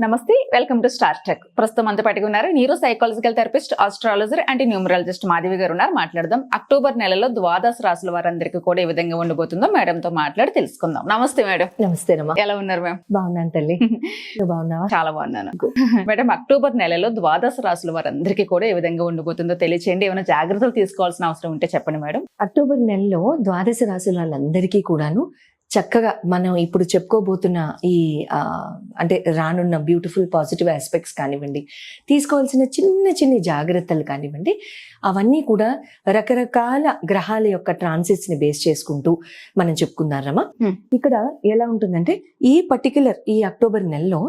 నమస్తే welcome to star tech. ప్రస్తుతం అంత ఉన్నారు neuro psychological therapist astrologer and numerologist Madhavi garu ఉన్నారు. మాట్లాడదాం. అక్టోబర్ నెలలో ద్వాదశ రాసుల వారందరికీ కూడా ఏ విధంగా ఉండబోతుందో మేడం తో మాట్లాడి తెలుసుకుందాం. నమస్తే మేడం. నమస్తే ఎలా ఉన్నారు మ్యామ్ బాగున్నాను తల్లి. బాగున్నావా? చాలా బాగున్నాను. మేడం అక్టోబర్ నెలలో ద్వాదశ రాసుల వారందరికీ కూడా ఏ విధంగా ఉండబోతుందో తెలియచేయండి. ఏమైనా జాగ్రత్తలు తీసుకోవాల్సిన అవసరం ఉంటే చెప్పండి మేడం. అక్టోబర్ నెలలో ద్వాదశ రాశుల వాళ్ళందరికీ కూడాను చక్కగా మనం ఇప్పుడు చెప్పుకోబోతున్న ఈ అంటే రానున్న బ్యూటిఫుల్ పాజిటివ్ ఆస్పెక్ట్స్ కానివ్వండి తీసుకోవాల్సిన చిన్న చిన్న జాగ్రత్తలు కానివ్వండి అవన్నీ కూడా రకరకాల గ్రహాల యొక్క ట్రాన్సిట్స్ని బేస్ చేసుకుంటూ మనం చెప్పుకున్నారమ్మా. ఇక్కడ ఎలా ఉంటుందంటే ఈ పర్టికులర్ ఈ అక్టోబర్ నెలలో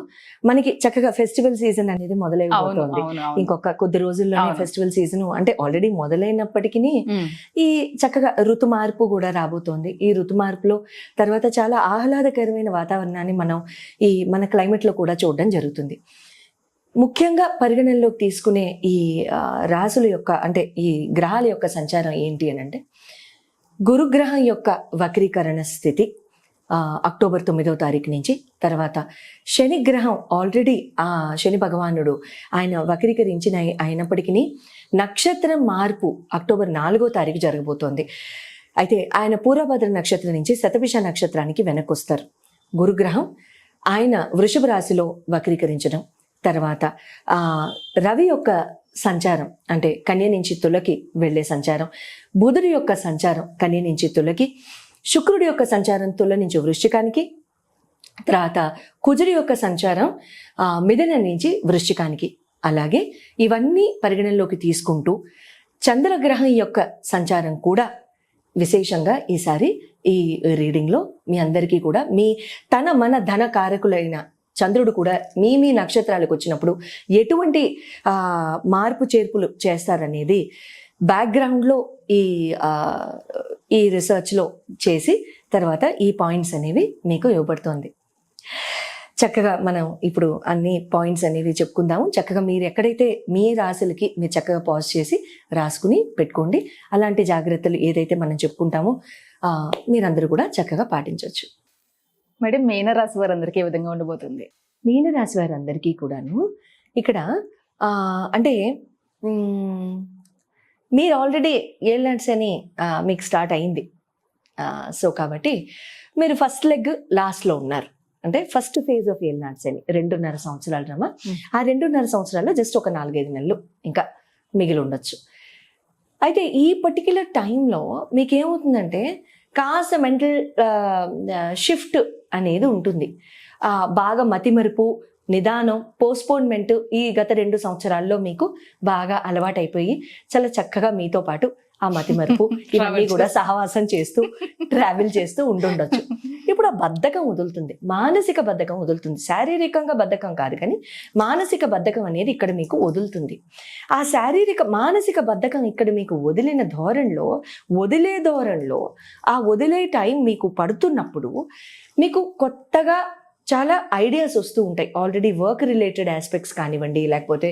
మనకి చక్కగా ఫెస్టివల్ సీజన్ అనేది మొదలైపోతుంది ఇంకొక కొద్ది రోజుల్లోనే అవును. ఫెస్టివల్ సీజన్ అంటే ఆల్రెడీ మొదలైనప్పటికీ ఈ చక్కగా ఋతు మార్పు కూడా రాబోతోంది. ఈ ఋతు మార్పులో తర్వాత తర్వాత చాలా ఆహ్లాదకరమైన వాతావరణాన్ని మనం ఈ మన క్లైమేట్లో కూడా చూడడం జరుగుతుంది. ముఖ్యంగా పరిగణనలోకి తీసుకునే ఈ రాసుల యొక్క అంటే ఈ గ్రహాల యొక్క సంచారం ఏంటి అని అంటే గురుగ్రహం యొక్క వక్రీకరణ స్థితి అక్టోబర్ తొమ్మిదవ తారీఖు నుంచి తర్వాత శని గ్రహం ఆల్రెడీ ఆ శని భగవానుడు ఆయన వక్రీకరించిన అయినప్పటికీ నక్షత్రం మార్పు అక్టోబర్ నాలుగో తారీఖు జరగబోతోంది. అయితే ఆయన పూర్వభద్ర నక్షత్రం నుంచి శతభిష నక్షత్రానికి వెనక్కి వస్తారు గురుగ్రహం ఆయన వృషభ రాశిలో వక్రీకరించడం. తర్వాత రవి యొక్క సంచారం అంటే కన్య నుంచి తులకి వెళ్ళే సంచారం. బుధుడి యొక్క సంచారం కన్య నుంచి తులకి. శుక్రుడి యొక్క సంచారం తుల నుంచి వృశ్చికానికి. తర్వాత కుజుడి యొక్క సంచారం మిథున నుంచి వృశ్చికానికి. అలాగే ఇవన్నీ పరిగణనలోకి తీసుకుంటూ చంద్రగ్రహం యొక్క సంచారం కూడా విశేషంగా ఈసారి ఈ రీడింగ్లో మీ అందరికీ కూడా మీ తన మన ధన కారకులైన చంద్రుడు కూడా మీ మీ నక్షత్రాలకు వచ్చినప్పుడు ఎటువంటి మార్పు చేర్పులు చేస్తారనేది బ్యాక్గ్రౌండ్లో ఈ ఈ రీసెర్చ్లో చేసి తర్వాత ఈ పాయింట్స్ అనేవి మీకు ఇవ్వబడుతోంది. చక్కగా మనం ఇప్పుడు అన్ని పాయింట్స్ అనేవి చెప్పుకుందాము. చక్కగా మీరు ఎక్కడైతే మీ రాశులకి మీరు చక్కగా పాజ్ చేసి రాసుకుని పెట్టుకోండి. అలాంటి జాగ్రత్తలు ఏదైతే మనం చెప్పుకుంటామో మీరందరూ కూడా చక్కగా పాటించవచ్చు. మేడం మీన రాశి వారందరికీ ఏ విధంగా ఉండబోతుంది? మీనరాశి వారందరికీ కూడాను ఇక్కడ అంటే మీరు ఆల్రెడీ ఏళ్ళంట్స్ అని మీకు స్టార్ట్ అయింది. సో కాబట్టి మీరు ఫస్ట్ లెగ్ లాస్ట్లో ఉన్నారు. అంటే ఫస్ట్ ఫేజ్ ఆఫ్ ఏళ్ళనాట్స్ అని రెండున్నర సంవత్సరాలు రమ్మా Hmm. ఆ రెండున్నర సంవత్సరాల్లో జస్ట్ ఒక నాలుగైదు నెలలు ఇంకా మిగిలి ఉండొచ్చు. అయితే ఈ పర్టిక్యులర్ టైంలో మీకు ఏమవుతుందంటే కాస్త మెంటల్ షిఫ్ట్ అనేది ఉంటుంది. ఆ, బాగా మతిమరుపు నిదానం పోస్ట్పోన్మెంట్ ఈ గత రెండు సంవత్సరాల్లో మీకు బాగా అలవాటైపోయి చాలా చక్కగా మీతో పాటు ఆ మతిమరుపు ఇవన్నీ కూడా సహవాసం చేస్తూ ట్రావెల్ చేస్తూ ఉండుండొచ్చు. ఇప్పుడు ఆ బద్ధకం వదులుతుంది. మానసిక బద్ధకం వదులుతుంది. శారీరకంగా బద్ధకం కాదు కానీ మానసిక బద్ధకం అనేది ఇక్కడ మీకు వదులుతుంది. ఆ శారీరక మానసిక బద్ధకం ఇక్కడ మీకు వదిలిన ధోరణిలో వదిలే ధోరణిలో ఆ వదిలే టైం మీకు పడుతున్నప్పుడు మీకు కొత్తగా చాలా ఐడియాస్ వస్తూ ఉంటాయి. ఆల్రెడీ వర్క్ రిలేటెడ్ ఆస్పెక్ట్స్ కానివ్వండి లేకపోతే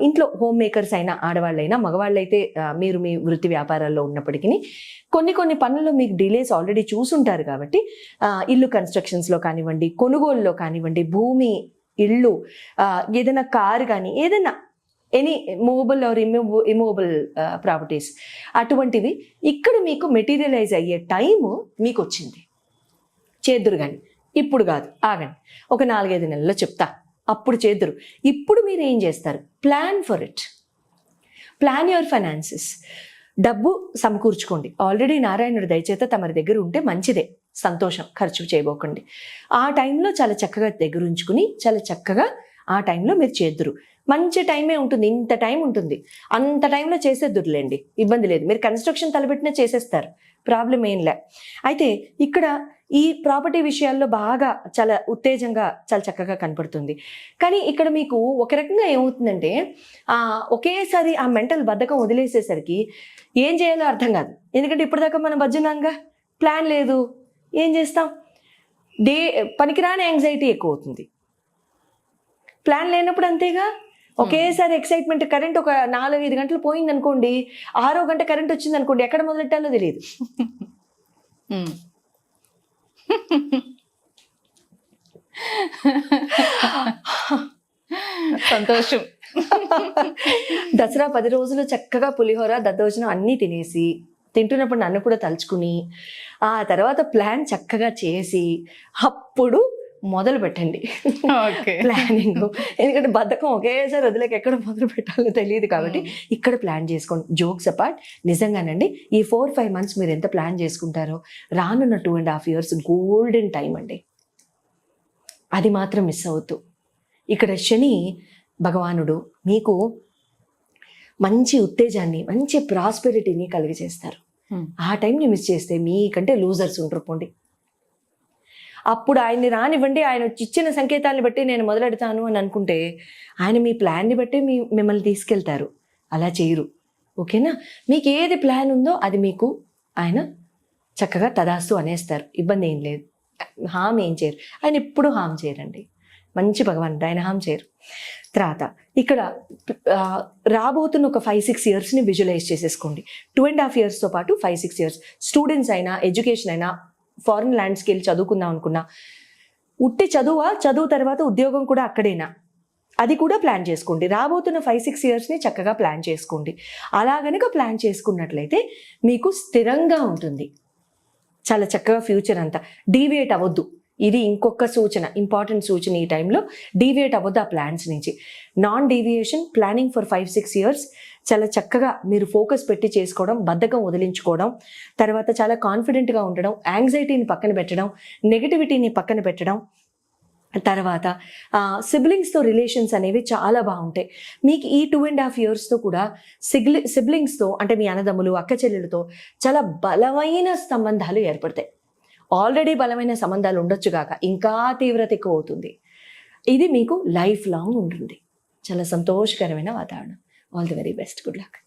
ఇంట్లో హోమ్ మేకర్స్ అయినా ఆడవాళ్ళైనా మగవాళ్ళైతే మీరు మీ వృత్తి వ్యాపారాల్లో ఉన్నప్పటికీ కొన్ని కొన్ని పనుల్లో మీకు డిలేస్ ఆల్రెడీ చూసుంటారు కాబట్టి ఇల్లు కన్స్ట్రక్షన్స్లో కానివ్వండి కొనుగోలులో కానివ్వండి భూమి ఇల్లు ఏదైనా కారు కానీ ఏదైనా any movable or immovable immovable properties అటువంటివి ఇక్కడ మీకు మెటీరియలైజ్ అయ్యే టైము మీకు వచ్చింది చేద్దురు కానీ ఇప్పుడు కాదు. ఆగండి. ఒక నాలుగైదు నెలల్లో చెప్తా. అప్పుడు చేద్దురు ఇప్పుడు మీరు ఏం చేస్తారు? Plan for it plan your finances డబ్బు సమకూర్చుకోండి. ఆల్రెడీ నారాయణుడి దయచేత తమరి దగ్గర ఉంటే మంచిదే. సంతోషం. ఖర్చు చేయబోకండి. ఆ టైంలో చాలా చక్కగా దగ్గర ఉంచుకుని చాలా చక్కగా ఆ టైంలో మీరు చేద్దురు మంచి టైమే ఉంటుంది ఇంత టైం ఉంటుంది. అంత టైంలో చేసేద్దురులేండి ఇబ్బంది లేదు. మీరు కన్స్ట్రక్షన్ తలపెట్టినా చేసేస్తారు ప్రాబ్లం ఏం లే. అయితే ఇక్కడ ఈ ప్రాపర్టీ విషయాల్లో బాగా చాలా ఉత్తేజంగా చాలా చక్కగా కనపడుతుంది. కానీ ఇక్కడ మీకు ఒక రకంగా ఏమవుతుందంటే ఒకేసారి ఆ మెంటల్ బద్ధకం వదిలేసేసరికి ఏం చేయాలో అర్థం కాదు. ఎందుకంటే ఇప్పటిదాకా మనం భజనంగా ప్లాన్ లేదు ఏం చేస్తాం? డే పనికిరాని యాంగ్జైటీ ఎక్కువ అవుతుంది ప్లాన్ లేనప్పుడు అంతేగా? ఒకేసారి ఎక్సైట్మెంట్ కరెంట్ ఒక నాలుగు ఐదు గంటలు పోయింది అనుకోండి ఆరో గంట కరెంట్ వచ్చింది అనుకోండి ఎక్కడ మొదలెట్టాలో తెలియదు. సంతోషం దసరా పది రోజులు చక్కగా పులిహోర దద్దోజనం అన్నీ తినేసి తింటున్నప్పుడు నన్ను కూడా తలుచుకుని ఆ తర్వాత ప్లాన్ చక్కగా చేసి అప్పుడు మొదలు పెట్టండి ప్లానింగ్ ఎందుకంటే బద్ధకం ఒకేసారి వదిలేక ఎక్కడ మొదలు పెట్టాలో తెలియదు కాబట్టి ఇక్కడ ప్లాన్ చేసుకోండి. జోక్స్ అపార్ట్ నిజంగానండి ఈ ఫోర్ ఫైవ్ మంత్స్ మీరు ఎంత ప్లాన్ చేసుకుంటారో రానున్న two and half years golden time అండి. అది మాత్రం మిస్ అవుతూ ఇక్కడ శని భగవానుడు మీకు మంచి ఉత్తేజాన్ని మంచి ప్రాస్పెరిటీని కలిగజేస్తారు. Hmm. ఆ టైంని మిస్ చేస్తే మీకంటే లూజర్స్ ఉంటారు పోండి. అప్పుడు ఆయన్ని రానివ్వండి ఆయన ఇచ్చిన సంకేతాలను బట్టి నేను మొదలెడతాను అని అనుకుంటే ఆయన మీ ప్లాన్ని బట్టి మీ మిమ్మల్ని తీసుకెళ్తారు. అలా చేయరు. ఓకేనా? మీకు ఏది ప్లాన్ ఉందో అది మీకు ఆయన చక్కగా తదాస్తు అనేస్తారు. ఇబ్బంది ఏం లేదు. హామ్ ఏం చేయరు. ఆయన ఎప్పుడు హామ్ చేయరండి. మంచి భగవంతుడు. ఆయన హామ్ చేయరు. తర్వాత ఇక్కడ రాబోతున్న ఒక ఫైవ్ సిక్స్ ఇయర్స్ని విజువలైజ్ చేసేసుకోండి. టూ అండ్ హాఫ్ ఇయర్స్తో పాటు ఫైవ్ సిక్స్ ఇయర్స్ స్టూడెంట్స్ అయినా ఎడ్యుకేషన్ అయినా ఫారిన్ ల్యాండ్స్కి వెళ్ళి చదువుకుందాం అనుకున్నా. ఉట్టి చదువా? చదువు తర్వాత ఉద్యోగం కూడా అక్కడేనా? అది కూడా ప్లాన్ చేసుకోండి. రాబోతున్న ఫైవ్ సిక్స్ ఇయర్స్ని చక్కగా ప్లాన్ చేసుకోండి. అలా గనక ప్లాన్ చేసుకున్నట్లయితే మీకు స్థిరంగా ఉంటుంది. చాలా చక్కగా ఫ్యూచర్ అంతా. డీవియేట్ అవ్వద్దు. ఇది ఇంకొక సూచన ఇంపార్టెంట్ సూచన ఈ టైంలో. డీవియేట్ అవ్వద్దు ఆ ప్లాన్స్ నుంచి. Non deviation planning for five six years చాలా చక్కగా మీరు ఫోకస్ పెట్టి చేసుకోవడం బద్ధకం వదిలించుకోవడం తర్వాత చాలా కాన్ఫిడెంట్గా ఉండడం యాంగ్జైటీని పక్కన పెట్టడం నెగిటివిటీని పక్కన పెట్టడం తర్వాత సిబ్లింగ్స్తో రిలేషన్స్ అనేవి చాలా బాగుంటాయి. మీకు ఈ టూ అండ్ హాఫ్ ఇయర్స్తో కూడా సిగ్లి సిబ్లింగ్స్తో అంటే మీ అన్నదమ్ములు అక్క చెల్లెలతో చాలా బలమైన సంబంధాలు ఏర్పడతాయి. ఆల్రెడీ బలమైన సంబంధాలు ఉండొచ్చు కాక ఇంకా తీవ్రత ఎక్కువ అవుతుంది. ఇది మీకు లైఫ్ లాంగ్ ఉంటుంది. చాలా సంతోషకరమైన వాతావరణం. All the very best. Good luck.